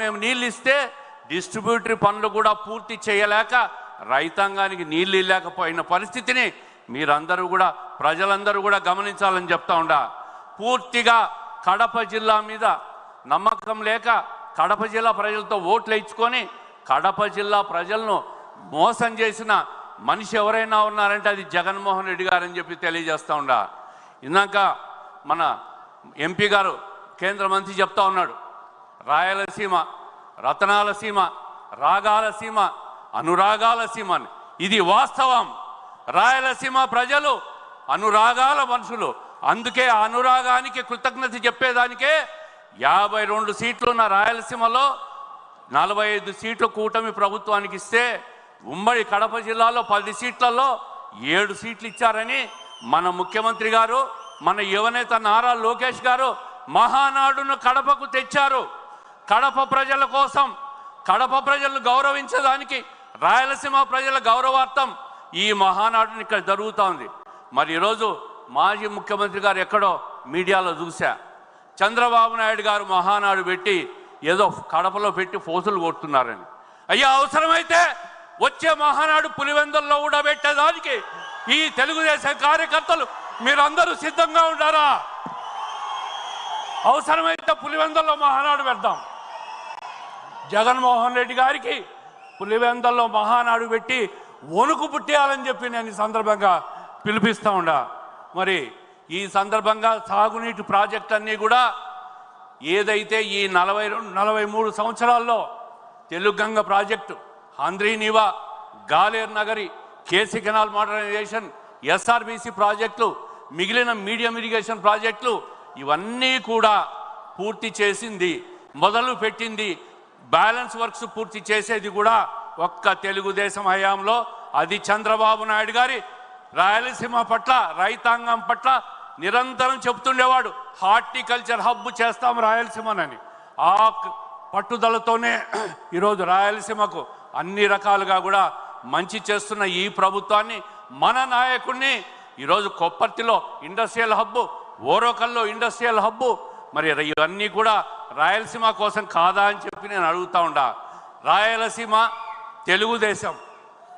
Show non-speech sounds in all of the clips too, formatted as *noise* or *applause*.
మేము నీళ్ళు ఇస్తే డిస్ట్రిబ్యూటరీ పనులు కూడా పూర్తి చేయలేక రైతాంగానికి నీళ్ళు ఇవ్వలేకపోయిన పరిస్థితిని మీరందరూ కూడా ప్రజలందరూ కూడా గమనించాలని చెప్తా ఉండా. పూర్తిగా కడప జిల్లా మీద నమ్మకం లేక కడప జిల్లా ప్రజలతో ఓట్లు ఇచ్చుకొని కడప జిల్లా ప్రజలను మోసం చేసిన మనిషి ఎవరైనా ఉన్నారంటే అది జగన్మోహన్ రెడ్డి గారని చెప్పి తెలియజేస్తా ఉండా. ఇందాక మన ఎంపీ గారు కేంద్ర మంత్రి చెప్తా ఉన్నాడు. రాయలసీమ రతనాల సీమ రాగాల సీమ అనురాగాల సీమ అని. ఇది వాస్తవం. రాయలసీమ ప్రజలు అనురాగాల మనుషులు. అందుకే అనురాగానికి కృతజ్ఞత చెప్పేదానికే యాభై రెండు సీట్లు ఉన్న రాయలసీమలో నలభై ఐదు సీట్లు కూటమి ప్రభుత్వానికి ఇస్తే ఉమ్మడి కడప జిల్లాలో పది సీట్లలో ఏడు సీట్లు ఇచ్చారని మన ముఖ్యమంత్రి గారు మన యువనేత నారా లోకేష్ గారు మహానాడును కడపకు తెచ్చారు. కడప ప్రజల కోసం కడప ప్రజలను గౌరవించడానికి రాయలసీమ ప్రజల గౌరవార్థం ఈ మహానాడుని ఇక్కడ జరుగుతూ ఉంది మరి ఈరోజు మాజీ ముఖ్యమంత్రి గారు ఎక్కడో మీడియాలో చూశా. చంద్రబాబు నాయుడు గారు మహానాడు పెట్టి ఏదో కడపలో పెట్టి ఫోసులు కొడుతున్నారని. అయ్యా అవసరమైతే వచ్చే మహానాడు పులివెందుల్లో కూడా పెట్టేదానికి ఈ తెలుగుదేశం కార్యకర్తలు మీరందరూ సిద్ధంగా ఉండారా? అవసరమైతే పులివెందుల్లో మహానాడు పెడదాం. జగన్మోహన్ రెడ్డి గారికి పులివెందల్లో మహానాడు పెట్టి వణుకు పుట్టేయాలని చెప్పి నేను ఈ సందర్భంగా పిలిపిస్తా ఉండా. మరి ఈ సందర్భంగా సాగునీటి ప్రాజెక్ట్ అన్నీ కూడా ఏదైతే ఈ నలభై రెండు నలభై మూడు సంవత్సరాల్లో Teluganga project Handrineeva Galeru Nagari KC canal modernization SRBC ప్రాజెక్టులు మిగిలిన మీడియం ఇరిగేషన్ ప్రాజెక్టులు ఇవన్నీ కూడా పూర్తి చేసింది మొదలు పెట్టింది బ్యాలెన్స్ వర్క్స్ పూర్తి చేసేది కూడా ఒక్క తెలుగుదేశం హయాంలో. అది చంద్రబాబు నాయుడు గారి రాయలసీమ పట్ల రైతాంగం పట్ల నిరంతరం చెప్తుండేవాడు హార్టికల్చర్ హబ్ చేస్తాం రాయలసీమనని. ఆ పట్టుదలతోనే *clears throat* ఈరోజు రాయలసీమకు అన్ని రకాలుగా కూడా మంచి చేస్తున్న ఈ ప్రభుత్వాన్ని మన నాయకుడిని ఈరోజు కొప్పర్తిలో ఇండస్ట్రియల్ హబ్బు ఓరోకల్లో ఇండస్ట్రియల్ హబ్బు మరి ఇవన్నీ కూడా రాయలసీమ కోసం కాదా అని చెప్పి నేను అడుగుతా ఉండా. రాయలసీమ తెలుగుదేశం.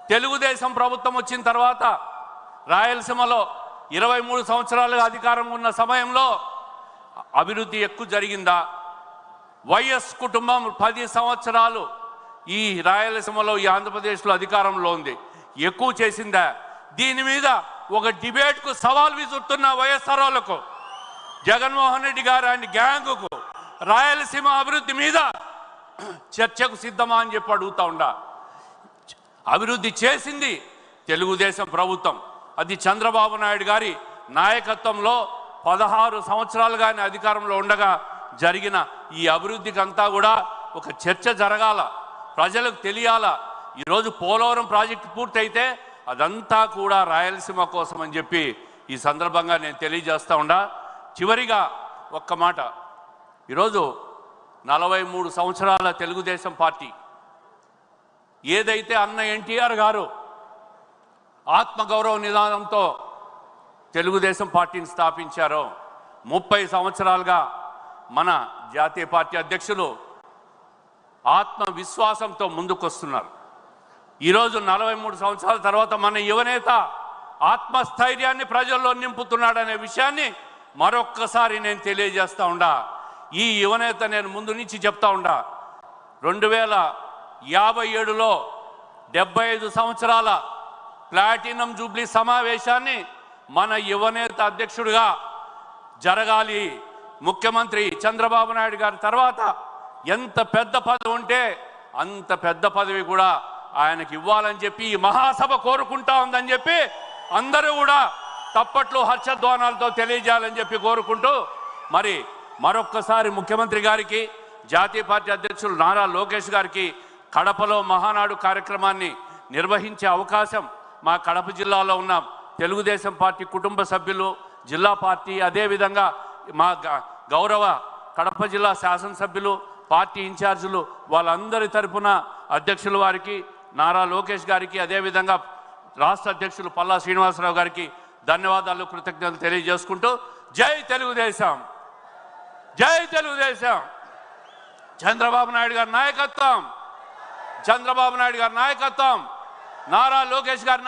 తెలుగుదేశం ప్రభుత్వం వచ్చిన తర్వాత రాయలసీమలో ఇరవై మూడు సంవత్సరాలుగా అధికారం ఉన్న సమయంలో అభివృద్ధి ఎక్కువ జరిగిందా? వైఎస్ కుటుంబం పది సంవత్సరాలు ఈ రాయలసీమలో ఈ ఆంధ్రప్రదేశ్లో అధికారంలో ఉంది. ఎక్కువ చేసిందా? దీని మీద ఒక డిబేట్కు సవాల్ విసురుతున్న వైఎస్ఆర్ వాళ్ళకు జగన్మోహన్ రెడ్డి గారు ఆయన గ్యాంగుకు రాయలసీమ అభివృద్ధి మీద చర్చకు సిద్ధమా అని చెప్పి అడుగుతా ఉండా. అభివృద్ధి చేసింది తెలుగుదేశం ప్రభుత్వం. అది చంద్రబాబు నాయుడు గారి నాయకత్వంలో పదహారు సంవత్సరాలుగా ఆయన అధికారంలో ఉండగా జరిగిన ఈ అభివృద్ధికి అంతా కూడా ఒక చర్చ జరగాల. ప్రజలకు తెలియాల. ఈరోజు పోలవరం ప్రాజెక్టు పూర్తయితే అదంతా కూడా రాయలసీమ కోసం అని చెప్పి ఈ సందర్భంగా నేను తెలియజేస్తా ఉండా. చివరిగా ఒక్క మాట. ఈరోజు నలభై మూడు సంవత్సరాల తెలుగుదేశం పార్టీ. ఏదైతే అన్న ఎన్టీఆర్ గారు ఆత్మగౌరవ నిదానంతో తెలుగుదేశం పార్టీని స్థాపించారో ముప్పై సంవత్సరాలుగా మన జాతీయ పార్టీ అధ్యక్షులు ఆత్మవిశ్వాసంతో ముందుకొస్తున్నారు. ఈరోజు నలభై మూడు సంవత్సరాల తర్వాత మన యువనేత ఆత్మస్థైర్యాన్ని ప్రజల్లో నింపుతున్నాడనే విషయాన్ని మరొక్కసారి నేను తెలియజేస్తా ఉండా. ఈ యువనేత నేను ముందు నుంచి చెప్తా ఉండా. రెండు వేల యాభై ఏడులో డెబ్బై ఐదు సంవత్సరాల ప్లాటినం జూబ్లీ సమావేశాన్ని మన యువనేత అధ్యక్షుడిగా జరగాలి. ముఖ్యమంత్రి చంద్రబాబు నాయుడు గారి తర్వాత ఎంత పెద్ద పదవి ఉంటే అంత పెద్ద పదవి కూడా ఆయనకి ఇవ్వాలని చెప్పి ఈ మహాసభ కోరుకుంటా ఉందని చెప్పి అందరూ కూడా తప్పట్లు హర్షధ్వానాలతో తెలియజేయాలని చెప్పి కోరుకుంటూ మరి మరొక్కసారి ముఖ్యమంత్రి గారికి జాతీయ పార్టీ అధ్యక్షులు నారా లోకేష్ గారికి కడపలో మహానాడు కార్యక్రమాన్ని నిర్వహించే అవకాశం మా కడప జిల్లాలో ఉన్న తెలుగుదేశం పార్టీ కుటుంబ సభ్యులు జిల్లా పార్టీ అదేవిధంగా మా గౌరవ కడప జిల్లా శాసనసభ్యులు పార్టీ ఇన్ఛార్జీలు వాళ్ళందరి తరపున అధ్యక్షుల వారికి నారా లోకేష్ గారికి అదేవిధంగా రాష్ట్ర అధ్యక్షులు పల్లా శ్రీనివాసరావు గారికి ధన్యవాదాలు కృతజ్ఞతలు తెలియజేసుకుంటూ జై తెలుగుదేశం. జై తెలుగుదేశం. చంద్రబాబు నాయుడు గారి నాయకత్వం. చంద్రబాబు నాయుడు గారి నాయకత్వం. నారా లోకేష్ గారి